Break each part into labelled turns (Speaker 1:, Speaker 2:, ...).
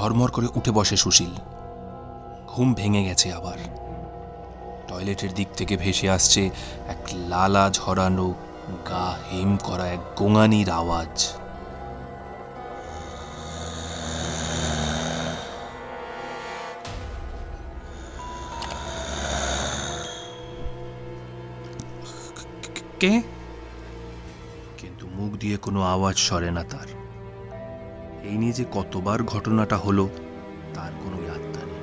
Speaker 1: ধর্মর করে উঠে বসে সুশীল। ঘুম ভেঙে গেছে আবার। টয়লেটের দিক থেকে ভেসে আসছে এক লালা ঝরানো, গা হিম করা এক গোঙানির আওয়াজ। কে? কিন্তু মুখ দিয়ে কোনো আওয়াজ সরে না তার। এই নিয়ে যে কতবার ঘটনাটা হলো, তার কোনো আত্মা নেই।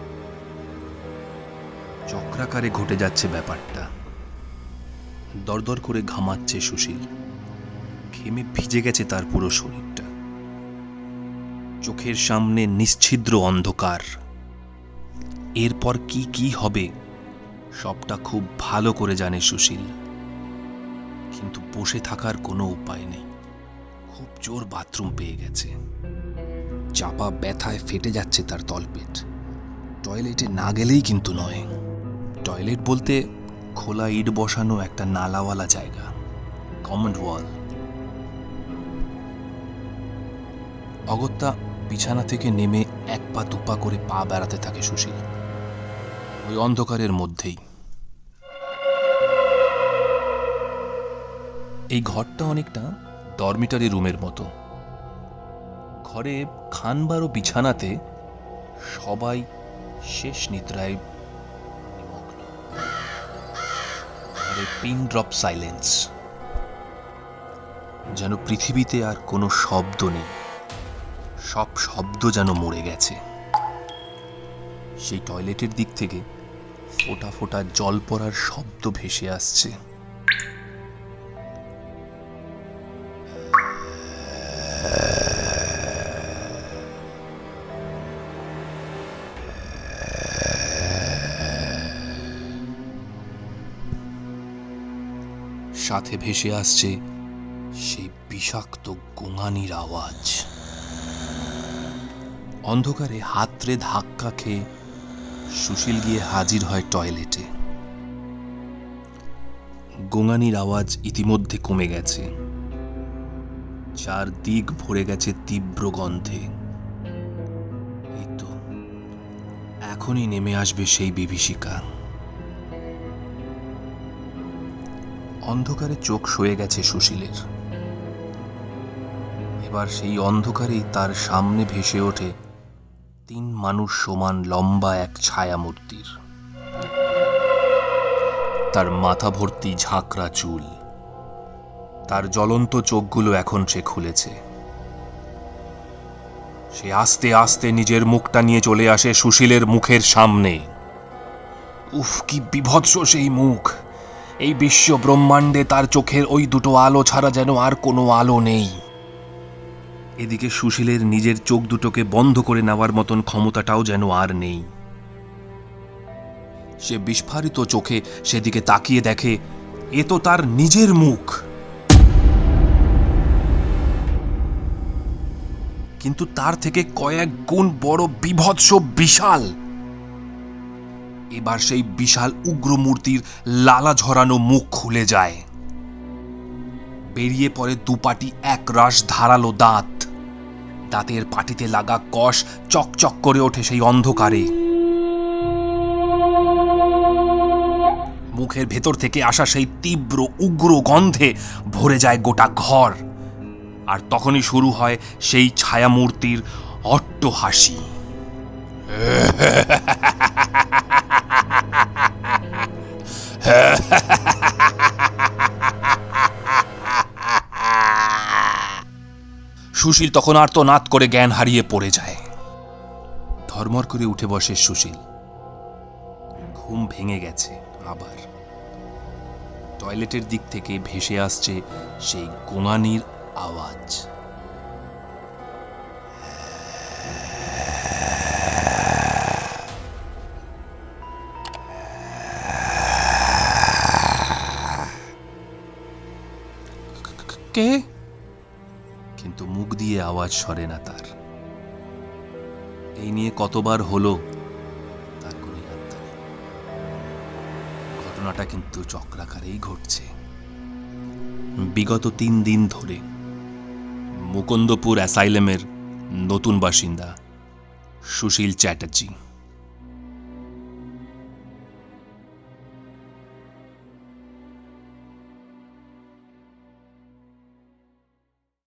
Speaker 1: চক্রাকারে ঘটে যাচ্ছে ব্যাপারটা। দরদর করে ঘামাচ্ছে সুশীল। ঘেমে ভিজে গেছে তার পুরো শরীরটা। চোখের সামনে নিশ্ছিদ্র অন্ধকার। এরপর কি কি হবে, সবটা খুব ভালো করে জানে সুশীল। কিন্তু বসে থাকার কোনো উপায় নেই। খুব জোর বাথরুম পেয়ে গেছে। চাপা ব্যথায় ফেটে যাচ্ছে তার তলপেট। টয়লেটে না গেলেই কিন্তু নয়। টয়লেট বলতে খোলা ইট বসানো একটা নালাওয়ালা জায়গা। কমন ওয়াল অগত্যা বিছানা থেকে নেমে এক পা দুপা করে পা বেড়াতে থাকে সুশীল। ওই অন্ধকারের মধ্যেই। এই ঘরটা অনেকটা ডরমিটারি রুমের মতো। ঘরে খানবার বিছানাতে সবাই শেষ নিদ্রায় পিন ড্রপ সাইলেন্স। যেন পৃথিবীতে আর কোনো শব্দ নেই। সব শব্দ যেন মরে গেছে। সেই টয়লেটের দিক থেকে ফোটা ফোটা জল পড়ার শব্দ ভেসে আসছে। সাথে ভেসে আসছে সেই বিষাক্ত গোঙানির আওয়াজ। অন্ধকারে হাতরে ধাক্কা খেয়ে সুশীল গিয়ে হাজির হয় টয়লেটে। গোঙানির আওয়াজ ইতিমধ্যে কমে গেছে। চার দিক ভরে গেছে তীব্র গন্ধে। তো, এখনই নেমে আসবে সেই বিভীষিকা। অন্ধকারে চোখ সয়ে গেছে সুশীলের। এবার সেই অন্ধকারেই তার সামনে ভেসে ওঠে তিন মানুষ সমান লম্বা এক ছায়ামূর্তির। তার মাথা ভর্তি ঝাঁকড়া চুল। তার জ্বলন্ত চোখগুলো এখন সে খুলেছে। সে আস্তে আস্তে নিজের মুখটা নিয়ে চলে আসে সুশীলের মুখের সামনে। উফ, কি বিভৎস সেই মুখ! এই বিশ্ব ব্রহ্মাণ্ডে তার চোখের ওই দুটো আলো ছাড়া যেন আর কোনো আলো নেই। এদিকে সুশীলের নিজের চোখ দুটোকে বন্ধ করে নেওয়ার মতন ক্ষমতাটাও যেন আর নেই। সে বিস্ফারিত চোখে সেদিকে তাকিয়ে দেখে, এ তো তার নিজের মুখ। কিন্তু তার থেকে কয়েক গুণ বড় বিভৎস বিশাল এবার সেই বিশাল উগ্র মূর্তির লালা ঝরানো মুখ খুলে যায়। বেরিয়ে পড়ে দুপাটি এক রাস ধারালো দাঁত। দাঁতের পাটিতে লাগা কষ চকচক করে ওঠে সেই অন্ধকারে। মুখের ভেতর থেকে আসা সেই তীব্র উগ্র গন্ধে ভরে যায় গোটা ঘর। আর তখনই শুরু হয় সেই ছায়ামূর্তির অট্ট হাসি সুশীল তখন আর তো নাত করে জ্ঞান হারিয়ে পড়ে যায়। ধর্মর করে উঠে বসে সুশীল। ঘুম ভেঙে গেছে আবার। টয়লেটের দিক থেকে ভেসে আসছে সেই গোঙানির আওয়াজ। কিন্তু মুখ দিয়ে আওয়াজ সরে না তার। এই নিয়ে কতবার হলো, তার কোনো। ঘটনাটা কিন্তু চক্রাকারেই ঘটছে। বিগত তিন দিন ধরে মুকুন্দপুর অ্যাসাইলেমের নতুন বাসিন্দা সুশীল চ্যাটার্জি।